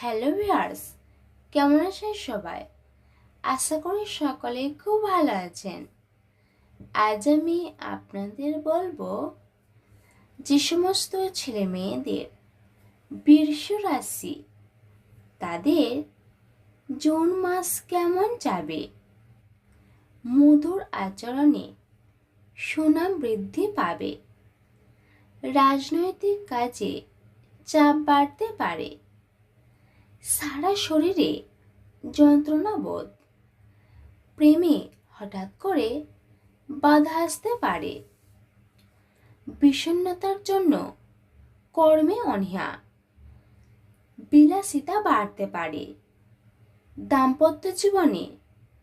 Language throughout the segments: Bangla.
হ্যালো ভিউয়ার্স, কেমন আছেন সবাই? আশা করি সকলে খুব ভালো আছেন। আজ আমি আপনাদের বলব যে সমস্ত ছেলে মেয়েদের বীর্ষ রাশি, তাদের জুন মাস কেমন যাবে? মধুর আচরণে সুনাম বৃদ্ধি পাবে। রাজনৈতিক কাজে চাপ বাড়তে পারে। সারা শরীরে যন্ত্রণা বোধ। প্রেমে হঠাৎ করে বাধা আসতে পারে। বিষণ্ণতার জন্য কর্মে অনীহা। বিলাসিতা বাড়তে পারে। দাম্পত্য জীবনে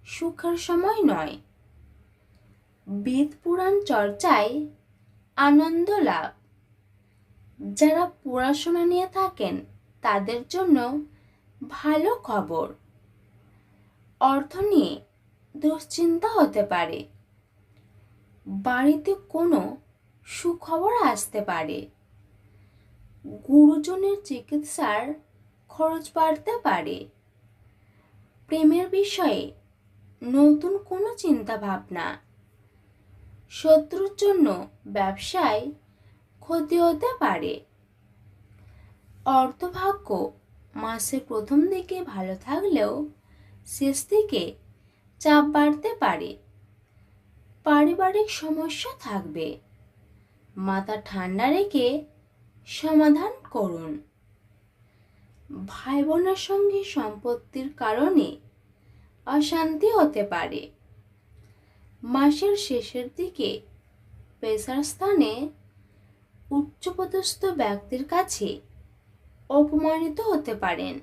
সুখের সময় নয়। বেদ পুরাণ চর্চায় আনন্দ লাভ। যারা পড়াশোনা নিয়ে থাকেন, তাদের জন্য ভালো খবর। অর্থ নিয়ে দুশ্চিন্তা হতে পারে। বাড়িতে কোনো সুখবর আসতে পারে। গুরুজনের চিকিৎসার খরচ বাড়তে পারে। প্রেমের বিষয়ে নতুন কোনো চিন্তা ভাবনা শত্রুর জন্য ব্যবসায় ক্ষতি হতে পারে। অর্থভাগ্য মাসের প্রথম দিকে ভালো থাকলেও শেষ দিকে চাপ বাড়তে পারে। পারিবারিক সমস্যা থাকবে। মাথা ঠান্ডা রেখে সমাধান করুন। ভাই বোনের সঙ্গে সম্পত্তির কারণে অশান্তি হতে পারে। মাসের শেষের দিকে পেশার স্থানে উচ্চপদস্থ ব্যক্তির কাছে অপমানিত হতে পারেন।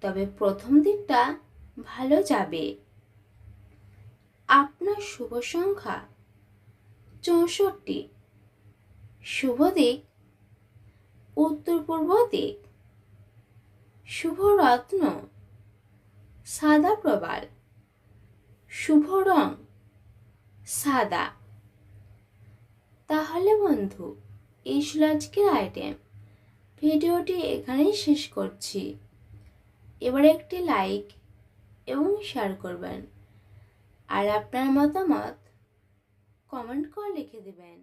তবে প্রথম দিকটা ভালো যাবে। আপনার শুভ সংখ্যা চৌষট্টি। শুভ দিক উত্তর পূর্ব দিক। শুভ রত্ন সাদা প্রবাল। শুভ রং সাদা। তাহলে বন্ধু, এই ছিল আজকের আইটেম ভিডিওটি এখানেই শেষ করছি। এবার একটি লাইক এবং শেয়ার করবেন। আর আপনার মতামত কমেন্ট করে লিখে দেবেন।